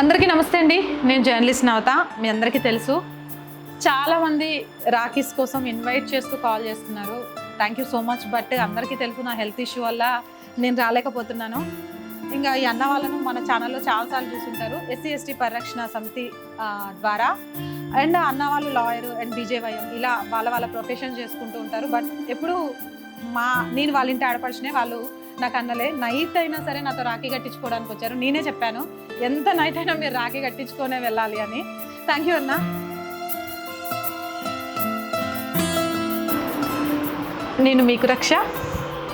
అందరికీ నమస్తే అండి. నేను జర్నలిస్ట్ నవత. మీ అందరికీ తెలుసు. చాలామంది రాఖీస్ కోసం ఇన్వైట్ చేస్తూ కాల్ చేస్తున్నారు. Thank you so much but అందరికీ తెలుసు నా హెల్త్ ఇష్యూ వల్ల నేను రాలేకపోతున్నాను. ఇంకా ఈ అన్న వాళ్ళను మన ఛానల్లో చాలాసార్లు చూసుంటారు. ఎస్సీ ఎస్టీ పరిరక్షణ సమితి ద్వారా. అండ్ అన్న వాళ్ళు లాయర్ అండ్ బీజేవైఎం ఇలా వాళ్ళ వాళ్ళ ప్రొఫెషన్ చేసుకుంటూ ఉంటారు. బట్ ఎప్పుడు మా నేను వాళ్ళ ఇంటి ఆడపడిచినే వాళ్ళు నాకు అన్నలే నైట్ అయినా సరే నాతో రాఖీ కట్టించుకోవడానికి వచ్చారు. నేనే చెప్పాను ఎంత నైట్ అయినా మీరు రాఖీ కట్టించుకొనే వెళ్ళాలి అని. థ్యాంక్ యూ అన్న. నేను మీకు రక్ష.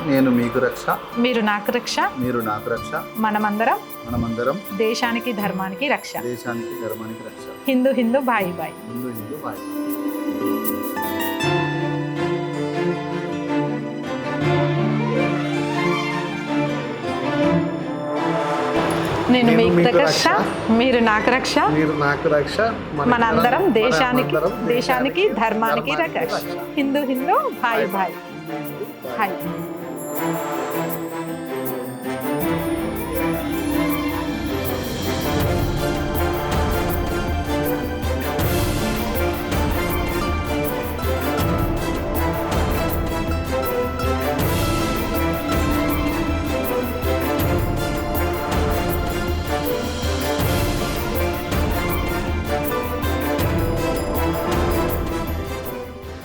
నేను మీకు రక్ష. మీరు నాకు రక్ష. మీరు నాకు రక్ష. మనమందరం. మనమందరం. దేశానికి ధర్మానికి రక్ష. దేశానికి ధర్మానికి రక్ష. హిందూ హిందూ బాయి బాయ్. హిందూ హిందూ బాయ్. నేను మీకు రక్ష. మీరు నాకు రక్ష మీరు నాకు రక్ష మనందరం దేశానికి దేశానికి ధర్మానికి రక్ష. హిందూ హిందూ భాయ్ భాయ్. హాయ్.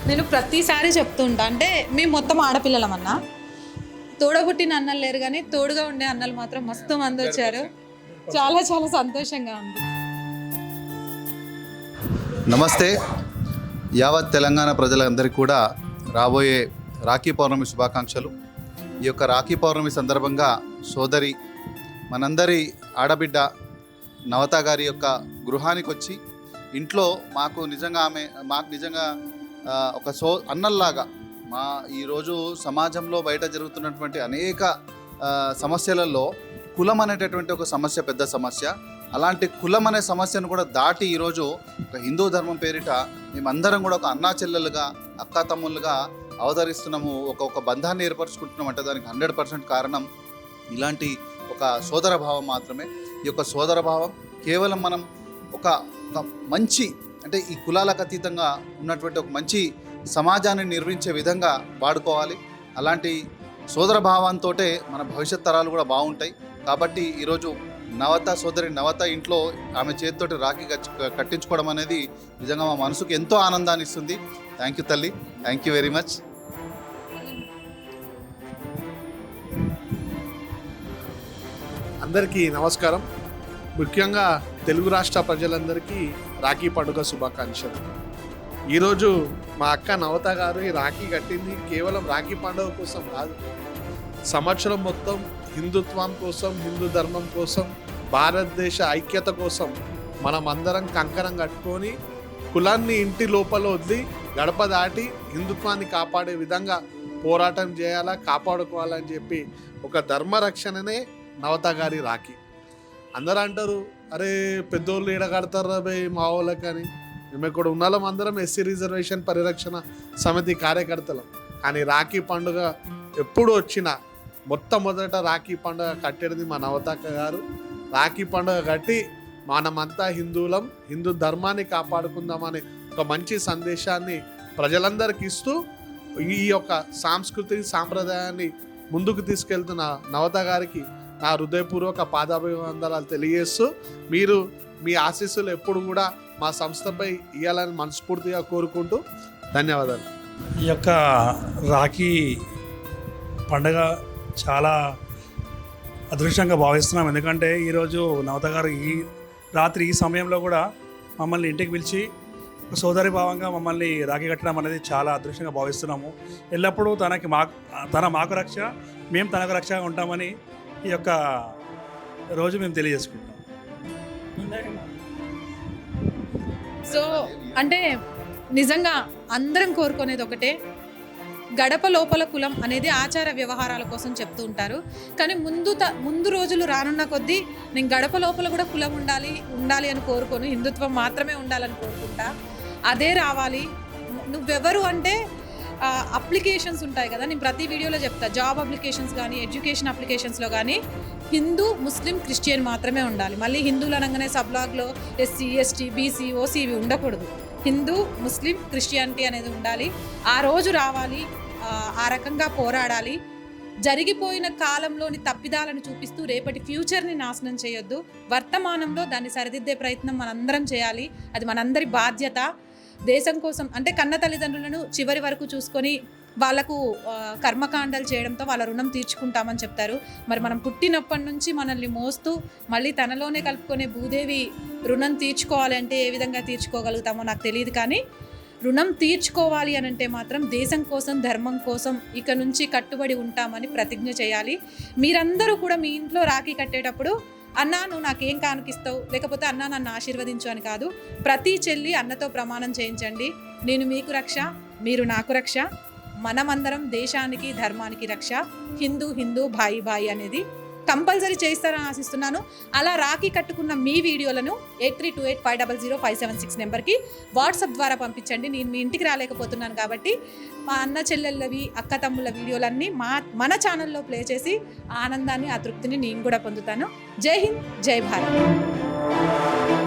నేను ప్రతిసారి చెప్తుంటా. అంటే మేము మొత్తం ఆడపిల్లలమన్నా. తోడబుట్టిన అన్నలు లేరు కానీ తోడుగా ఉండే అన్నలు మాత్రం మస్తు మంది వచ్చారు. చాలా చాలా సంతోషంగా ఉంది. నమస్తే. యావత్ తెలంగాణ ప్రజలందరికీ కూడా రాబోయే రాఖీ పౌర్ణమి శుభాకాంక్షలు. ఈ యొక్క రాఖీ పౌర్ణమి సందర్భంగా సోదరి మనందరి ఆడబిడ్డ నవత గారి యొక్క గృహానికి వచ్చి ఇంట్లో మాకు నిజంగా ఆమె మాకు నిజంగా ఒక సో అన్నల్లాగా మా ఈరోజు సమాజంలో బయట జరుగుతున్నటువంటి అనేక సమస్యలలో కులం అనేటటువంటి ఒక సమస్య పెద్ద సమస్య. అలాంటి కులం అనే సమస్యను కూడా దాటి ఈరోజు ఒక హిందూ ధర్మం పేరిట మేమందరం కూడా ఒక అన్నా చెల్లెలుగా అక్క తమ్ముళ్ళుగా అవతరిస్తున్నాము. ఒక ఒక బంధాన్ని ఏర్పరచుకుంటున్నాం. అంటే దానికి హండ్రెడ్ పర్సెంట్ కారణం ఇలాంటి ఒక సోదరభావం మాత్రమే. ఈ యొక్క సోదరభావం కేవలం మనం ఒక మంచి అంటే ఈ కులాలకు అతీతంగా ఉన్నటువంటి ఒక మంచి సమాజాన్ని నిర్మించే విధంగా వాడుకోవాలి. అలాంటి సోదర భావంతో మన భవిష్యత్ తరాలు కూడా బాగుంటాయి. కాబట్టి ఈరోజు నవత సోదరి నవత ఇంట్లో ఆమె చేతితోటి రాఖీ కచ్చి- కట్టించుకోవడం అనేది నిజంగా మా మనసుకు ఎంతో ఆనందాన్ని ఇస్తుంది. థ్యాంక్ యూ తల్లి. థ్యాంక్ యూ వెరీ మచ్ అందరికీ నమస్కారం. ముఖ్యంగా తెలుగు రాష్ట్ర ప్రజలందరికీ రాఖీ పండుగ శుభాకాంక్షలు. ఈరోజు మా అక్క నవత గారు ఈ రాఖీ కట్టింది. కేవలం రాఖీ పండుగ కోసం కాదు. సంవత్సరం మొత్తం హిందుత్వం కోసం హిందూ ధర్మం కోసం భారతదేశ ఐక్యత కోసం మనం అందరం కంకణం కట్టుకొని కులాన్ని ఇంటి లోపల వదిలి గడప దాటి హిందుత్వాన్ని కాపాడే విధంగా పోరాటం చేయాలా కాపాడుకోవాలని చెప్పి ఒక ధర్మ రక్షణనే నవత గారి రాఖీ. అందరూ అంటారు అరే పెద్దోళ్ళు ఈడ కడతారు రా బే మా మేము ఇక్కడ ఉన్నాం అందరం ఎస్సీ రిజర్వేషన్ పరిరక్షణ సమితి కార్యకర్తలం. కానీ రాఖీ పండుగ ఎప్పుడు వచ్చినా మొట్టమొదట రాఖీ పండుగ కట్టేది మా నవతాక గారు. రాఖీ పండుగ కట్టి మనమంతా హిందువులం హిందూ ధర్మాన్ని కాపాడుకుందామని ఒక మంచి సందేశాన్ని ప్రజలందరికీ ఇస్తూ ఈ యొక్క సాంస్కృతిక సాంప్రదాయాన్ని ముందుకు తీసుకెళ్తున్న నవత గారికి నా హృదయపూర్వక పాదాభివందనాలు తెలియజేస్తూ మీరు మీ ఆశీస్సులు ఎప్పుడు కూడా మా సంస్థపై ఇవ్వాలని మనస్ఫూర్తిగా కోరుకుంటూ ధన్యవాదాలు. ఈ యొక్క రాఖీ పండగ చాలా అదృష్టంగా భావిస్తున్నాం. ఎందుకంటే ఈరోజు నవత గారు ఈ రాత్రి ఈ సమయంలో కూడా మమ్మల్ని ఇంటికి పిలిచి సోదరి భావంగా మమ్మల్ని రాఖీ కట్టడం అనేది చాలా అదృష్టంగా భావిస్తున్నాము. ఎల్లప్పుడూ తనకి మాకు తన మాకు రక్ష మేము తనకు రక్షగా ఉంటామని ఈ యొక్క రోజు మేము తెలియజేసుకుంటాం. సో అంటే నిజంగా అందరం కోరుకునేది ఒకటే గడప లోపల కులం అనేది ఆచార వ్యవహారాల కోసం చెప్తూ ఉంటారు. కానీ ముందు త ముందు రోజులు రానున్న కొద్దీ నేను గడప లోపల కూడా కులం ఉండాలి ఉండాలి అని కోరుకోను. హిందుత్వం మాత్రమే ఉండాలని కోరుకుంటా. అదే రావాలి. నువ్వెవరు అంటే అప్లికేషన్స్ ఉంటాయి కదా నేను ప్రతి వీడియోలో చెప్తా. జాబ్ అప్లికేషన్స్ కానీ ఎడ్యుకేషన్ అప్లికేషన్స్లో కానీ హిందూ ముస్లిం క్రిస్టియన్ మాత్రమే ఉండాలి. మళ్ళీ హిందువులు అనగానే సబ్లాగ్లో ఎస్సీ ఎస్టీ బీసీ ఓసీ ఇవి ఉండకూడదు. హిందూ ముస్లిం క్రిస్టియానిటీ అనేది ఉండాలి. ఆ రోజు రావాలి ఆ, రకంగా పోరాడాలి. జరిగిపోయిన కాలంలోని తప్పిదాలను చూపిస్తూ రేపటి ఫ్యూచర్ని నాశనం చేయొద్దు. వర్తమానంలో దాన్ని సరిదిద్దే ప్రయత్నం మనందరం చేయాలి. అది మనందరి బాధ్యత. దేశం కోసం అంటే కన్న తల్లిదండ్రులను చివరి వరకు చూసుకొని వాళ్ళకు కర్మకాండాలు చేయడంతో వాళ్ళ రుణం తీర్చుకుంటామని చెప్తారు. మరి మనం పుట్టినప్పటి నుంచి మనల్ని మోస్తూ మళ్ళీ తనలోనే కలుపుకునే భూదేవి రుణం తీర్చుకోవాలి అంటే ఏ విధంగా తీర్చుకోగలుగుతామో నాకు తెలియదు కానీ రుణం తీర్చుకోవాలి అని అంటే మాత్రం దేశం కోసం ధర్మం కోసం ఇక నుంచి కట్టుబడి ఉంటామని ప్రతిజ్ఞ చేయాలి. మీరందరూ కూడా మీ ఇంట్లో రాఖీ కట్టేటప్పుడు అన్నా నువ్వు నాకేం కానుకిస్తావు? లేకపోతే అన్నా నన్ను ఆశీర్వదించు అని కాదు. ప్రతి చెల్లి అన్నతో ప్రమాణం చేయించండి. నేను మీకు రక్ష మీరు నాకు రక్ష. మనమందరం దేశానికి ధర్మానికి రక్ష. హిందూ హిందూ భాయి భాయి అనేది కంపల్సరీ చేస్తారని ఆశిస్తున్నాను. అలా రాఖీ కట్టుకున్న మీ వీడియోలను eight three two eight five double zero five seven six నెంబర్కి వాట్సాప్ ద్వారా పంపించండి. నేను మీ ఇంటికి రాలేకపోతున్నాను కాబట్టి మా అన్న చెల్లెళ్ళవి అక్క తమ్ముళ్ళ వీడియోలన్నీ మా మన ఛానల్లో ప్లే చేసి ఆనందాన్ని ఆ తృప్తిని నేను కూడా పొందుతాను. జై హింద్ జై భారత్.